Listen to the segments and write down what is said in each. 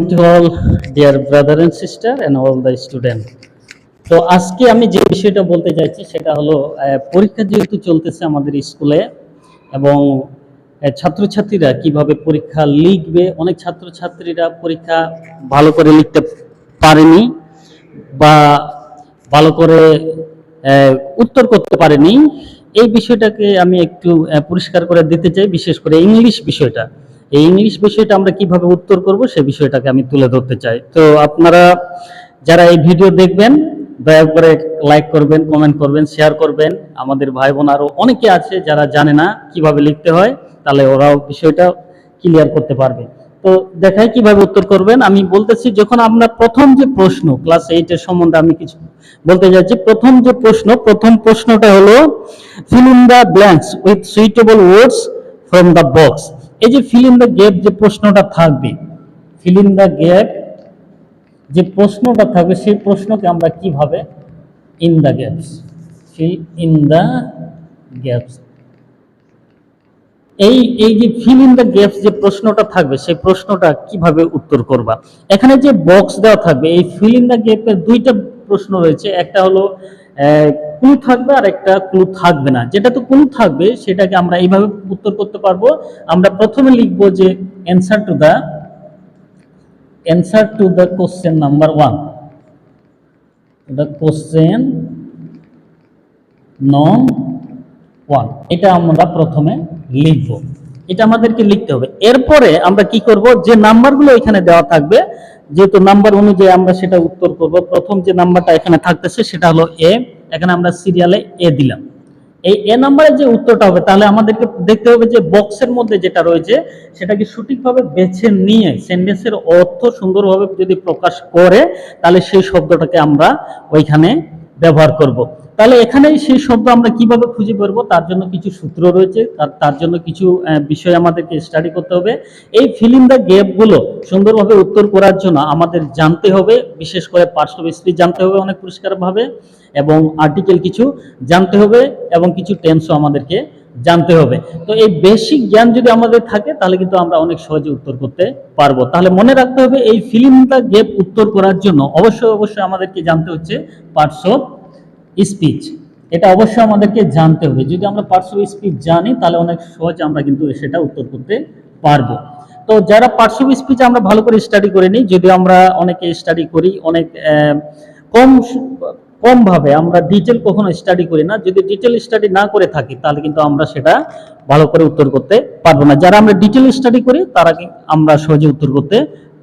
morning to all dear brother and sister and all the student. তো আজকে আমি যে বিষয়টা বলতে চাইছি সেটা হলো পরীক্ষা যেহেতু চলতেছে আমাদের স্কুলে এবং ছাত্রছাত্রীরা কীভাবে পরীক্ষা লিখবে, অনেক ছাত্রছাত্রীরা পরীক্ষা ভালো করে লিখতে পারেনি বা ভালো করে উত্তর করতে পারেনি। এই বিষয়টাকে আমি একটু পরিষ্কার করে দিতে চাই, বিশেষ করে ইংলিশ বিষয়টা। এই ইংলিশ বিষয়টা আমরা কীভাবে উত্তর করব সে বিষয়টাকে আমি তুলে ধরতে চাই। তো আপনারা যারা এই ভিডিও দেখবেন, দয়া করে লাইক করবেন, কমেন্ট করবেন, শেয়ার করবেন। আমাদের ভাই বোন আরও অনেকে আছে যারা জানে না কীভাবে লিখতে হয়, তাহলে ওরাও বিষয়টা ক্লিয়ার করতে পারবে। তো দেখাই কীভাবে উত্তর করবেন। আমি বলতেছি, যখন আমরা প্রথম যে প্রশ্ন, ক্লাস এইটের সম্বন্ধে আমি কিছু বলতে যাচ্ছি, প্রথম যে প্রশ্ন, প্রথম প্রশ্নটা হলো fill in the blanks with suitable words from the box এই যে ফিল ইন দ্য গ্যাপ যে প্রশ্নটা থাকবে ফিল ইন দ্য গ্যাপ যে প্রশ্নটা থাকবে, সেই প্রশ্নকে আমরা কীভাবে in the gaps fill in the gaps এই এই যে ফিল ইন দ্য গ্যাপস যে প্রশ্নটা থাকবে, সেই প্রশ্নটা কীভাবে উত্তর করবা? এখানে যে বক্স দেওয়া থাকবে, এই ফিল ইন দ্য গ্যাপের দুইটা প্রশ্ন রয়েছে। একটা হলো ক্লু থাকবে আর একটা ক্লু থাকবে না। যেটা তো ক্লু থাকবে, সেটাকে আমরা এইভাবে উত্তর করতে পারব। আমরা প্রথমে লিখব যে answer to the answer to the question number one the question none one এটা আমরা প্রথমে লিখব। এটা আমাদেরকে লিখতে হবে। এরপরে আমরা কি করব? যে নাম্বারগুলো এখানে দেওয়া থাকবে, যেহেতু নাম্বার অনুযায়ী আমরা সেটা উত্তর করব, প্রথম যে নাম্বারটা এখানে থাকতেছে সেটা হলো এ এখানে আমরা সিরিয়ালে এ দিলাম। এই এ নাম্বারের যে উত্তরটা হবে, তাহলে আমাদেরকে দেখতে হবে যে বক্সের মধ্যে যেটা রয়েছে সেটাকে সঠিকভাবে বেছে নিয়ে সেন্টেন্সের অর্থ সুন্দরভাবে যদি প্রকাশ করে, তাহলে সেই শব্দটাকে আমরা ওইখানে ব্যবহার করব। তাহলে এখানে সেই শব্দ আমরা কীভাবে খুঁজে করব তার জন্য কিছু সূত্র রয়েছে। তার জন্য কিছু বিষয় আমাদেরকে স্টাডি করতে হবে। এই ফিল দ্য গ্যাপগুলো সুন্দরভাবে উত্তর করার জন্য আমাদের জানতে হবে। বিশেষ করে পার্শ্ব স্পিচ জানতে হবে অনেক পরিষ্কারভাবে এবং আর্টিকেল কিছু জানতে হবে এবং কিছু টেন্সও আমাদেরকে জানতে হবে। তো এই বেসিক জ্ঞান যদি আমাদের থাকে, তাহলে কিন্তু আমরা অনেক সহজে উত্তর করতে পারব। তাহলে মনে রাখতে হবে, এই ফিলিং দ্য গ্যাপ উত্তর করার জন্য অবশ্যই অবশ্যই আমাদেরকে জানতে হচ্ছে অফ স্পিচ এটা অবশ্যই আমাদেরকে জানতে হবে। যদি আমরা অফ স্পিচ জানি, তাহলে অনেক সহজে আমরা কিন্তু সেটা উত্তর করতে পারব। তো যারা অফ স্পিচ আমরা ভালো করে স্টাডি করে নিই, যদি আমরা অনেকে স্টাডি করি, অনেক কম কম ভাবে আমরা ডিটেল কখনো স্টাডি করি না। যদি ডিটেল স্টাডি না করে থাকি, তাহলে কিন্তু আমরা সেটা ভালো করে উত্তর করতে পারব না। যারা আমরা ডিটেল স্টাডি করি, তারা আমরা সহজে উত্তর করতে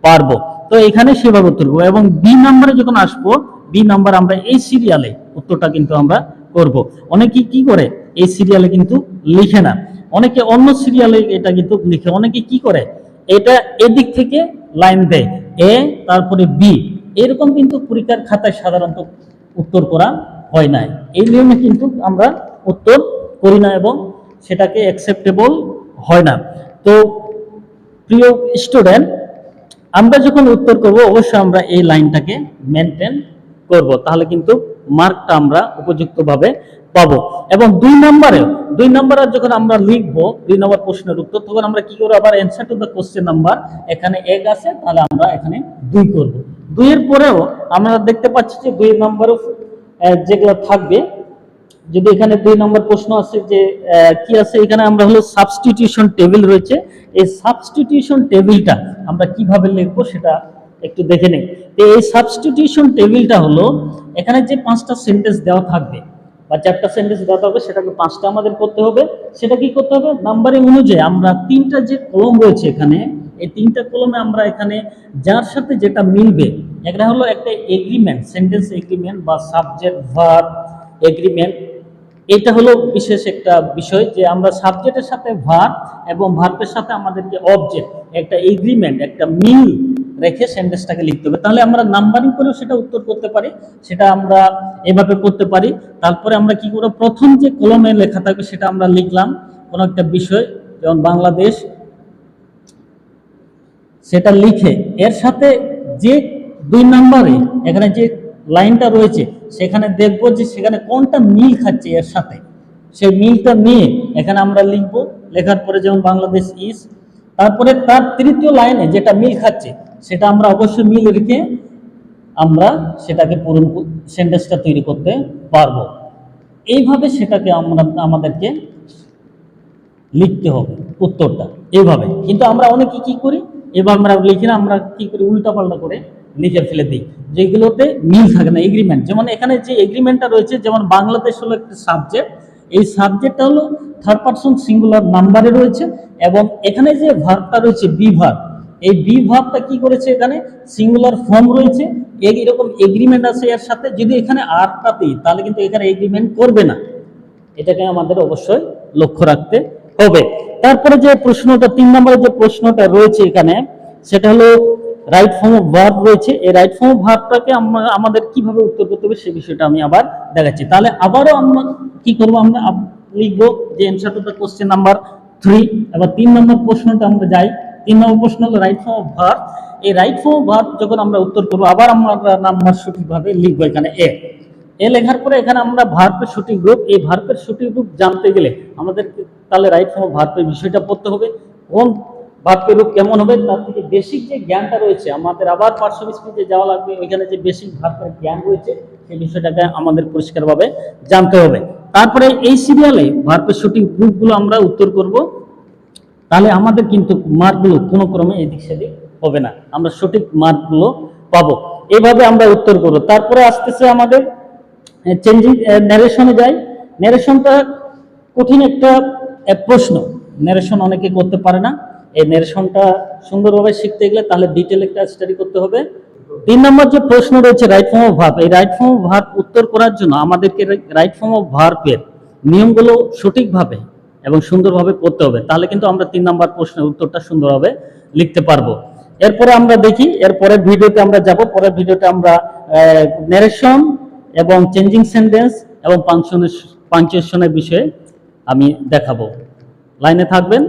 পারব। তো এখানে সেভাবে উত্তর করব। এবং বি নাম্বারে যখন আসব বি নাম্বার আমরা এই সিরিয়ালে উত্তরটা কিন্তু আমরা করব। অনেকে কি করে? এই সিরিয়ালে কিন্তু লিখে না। অনেকে অন্য সিরিয়ালে এটা কিন্তু লিখে। অনেকে কি করে? এটা এদিক থেকে লাইন দেয়। এ তারপরে বি এরকম কিন্তু পরীক্ষার খাতায় সাধারণত উত্তর করা হয় নাই এই নিয়মে কিন্তু আমরা উত্তর করি না এবং সেটাকে অ্যাকসেপ্টেবল হয় না। তো প্রিয় স্টুডেন্ট আমরা যখন উত্তর করব, অবশ্যই আমরা এই লাইনটাকে মেনটেন করব, তাহলে কিন্তু মার্কটা আমরা উপযুক্তভাবে পাবো। এবং দুই নম্বরে দুই নম্বরে যখন আমরা লিখব, দুই নম্বর প্রশ্নের উত্তর, তখন আমরা কি করব? আবার answer to the question number এখানে এক আছে, তাহলে আমরা এখানে দুই করব। দুইয়ের পরেও আমরা দেখতে পাচ্ছি যে দুই নম্বরও যেগুলো থাকবে, যদি এখানে দুই নম্বর প্রশ্ন আছে যে কি আছে, এখানে আমরা হলো সাবস্টিটিউশন টেবিল রয়েছে। এই সাবস্টিটিউশন টেবিলটা আমরা কীভাবে লিখব সেটা একটু দেখে নেই। তো এই সাবস্টিটিউশন টেবিলটা হলো, এখানে যে পাঁচটা সেন্টেন্স দেওয়া থাকবে, বা চারটা সেন্টেন্স দেওয়া থাকবে, সেটাকে পাঁচটা আমাদের করতে হবে। সেটা কি করতে হবে? নাম্বারিং অনুযায়ী আমরা তিনটা যে কলম রয়েছে এখানে, এই তিনটা কলমে আমরা এখানে যার সাথে যেটা মিলবে একটা হলো একটা এগ্রিমেন্ট সেন্টেন্স এগ্রিমেন্ট বা সাবজেক্ট ভার্ব এগ্রিমেন্ট এটা হলো বিশেষ একটা বিষয় যে আমরা সাবজেক্টের সাথে ভার্ব এবং ভার্বের সাথে আমাদেরকে অবজেক্ট একটা এগ্রিমেন্ট একটা মিল রেখে সেন্টেন্সটাকে লিখতে হবে। তাহলে আমরা নাম্বারিং করেও সেটা উত্তর করতে পারি, সেটা আমরা এভাবে করতে পারি। তারপরে আমরা কি করব? প্রথম যে কলমে লেখা থাকবে সেটা আমরা লিখলাম কোনো একটা বিষয়, যেমন বাংলাদেশ, সেটা লিখে, এর সাথে যে দুই নম্বরে এখানে যে লাইনটা রয়েছে, সেখানে দেখব যে সেখানে কোনটা মিল খাচ্ছে এর সাথে। সেই মিলটা নিয়ে এখানে আমরা লিখব, লেখার পরে যেমন বাংলাদেশ ইস তারপরে তার তৃতীয় লাইনে যেটা মিল খাচ্ছে সেটা আমরা অবশ্যই মিল রেখে আমরা সেটাকে পূরণ সেন্টেন্সটা তৈরি করতে পারব। এইভাবে সেটাকে আমরা, আমাদেরকে লিখতে হবে উত্তরটা, এইভাবে। কিন্তু আমরা অনেকে কি করি? এবার আমরা লিখি না, আমরা কি করি? উল্টাপাল্টা করে লিখে ফেলে দিই। যেগুলোতে মিল থাকে না এগ্রিমেন্ট যেমন এখানে যে এগ্রিমেন্টটা রয়েছে, যেমন বাংলাদেশ হলো একটা সাবজেক্ট এই সাবজেক্টটা হলো থার্ড পার্সন সিঙ্গুলার নাম্বারে রয়েছে এবং এখানে যে ভার্বটা রয়েছে বি ভার্ব এই বি ভার্বটা কি করেছে এখানে? সিঙ্গুলার ফর্ম রয়েছে। এই- এরকম এগ্রিমেন্ট আছে এর সাথে। যদি এখানে আরটা দিই, তাহলে কিন্তু এখানে এগ্রিমেন্ট করবে না। এটাকে আমাদের অবশ্যই লক্ষ্য রাখতে হবে। তারপরে যে প্রশ্নটা, তিন নম্বরের যে প্রশ্নটা রয়েছে এখানে, সেটা হলো রাইট ফর্ম অফ ভার্ব রয়েছে। এই রাইট ফর্ম অফ ভার্বটাকে আমরা, আমাদের কীভাবে উত্তর করতে হবে সেই বিষয়টা আমি আবার দেখাচ্ছি। তাহলে আবারও আমরা কি করব? আমরা লিখব যে answer to question number three এবার তিন নম্বর প্রশ্নটা আমরা যাই। তিন নম্বর প্রশ্ন হলো রাইট ফর্ম অফ ভার্ব এই রাইট ফর্ম অফ ভার্ব যখন আমরা উত্তর করব, আবার আমরা নাম্বার সঠিকভাবে লিখব এখানে এ এ লেখার পরে এখানে আমরা ভার্বের সঠিক রূপ, এই ভার্বের সঠিক রূপ জানতে গেলে আমাদের তাহলে রাইট ফর্ম ভার্বের বিষয়টা পড়তে হবে। কোন ভার্বের রূপ কেমন হবে, তার থেকে বেসিক যে জ্ঞানটা রয়েছে, আমাদের আবার পার্শ্ব স্পিচে যাওয়া লাগবে, ওইখানে যে বেসিক ভার্বের জ্ঞান রয়েছে সেই বিষয়টাকে আমাদের পরিষ্কারভাবে জানতে হবে। তারপরে এই সিরিয়ালে ভার্বের সঠিক রূপগুলো আমরা উত্তর করব। তাহলে আমাদের কিন্তু মার্কগুলো কোনো ক্রমে এদিক সেদিক হবে না। আমরা সঠিক মার্কগুলো পাবো। এভাবে আমরা উত্তর করব। তারপরে আসতেছে আমাদের চেঞ্জিং ন্যারেশনে যাই। ন্যারেশনটা কঠিন একটা প্রশ্ন। ন্যারেশন অনেকে করতে পারে না। এই ন্যারেশনটা সুন্দরভাবে শিখতে গেলে তাহলে ডিটেল একটা স্টাডি করতে হবে। তিন নম্বর যে প্রশ্ন রয়েছে রাইট ফর্ম অফ ভার্ব এই রাইট ফর্ম অফ ভার্ব উত্তর করার জন্য আমাদেরকে রাইট ফর্ম অফ ভার্বের নিয়মগুলো সঠিকভাবে এবং সুন্দরভাবে পড়তে হবে। তাহলে কিন্তু আমরা তিন নম্বর প্রশ্নের উত্তরটা সুন্দরভাবে লিখতে পারব। এরপরে আমরা দেখি, এরপরে ভিডিওতে আমরা যাব। পরের ভিডিওতে আমরা ন্যারেশন এবং চেঞ্জিং সেন্টেন্স এবং পাঞ্চনের পাঞ্চেশনের বিষয়ে আমি দেখাবো। লাইনে থাকবেন।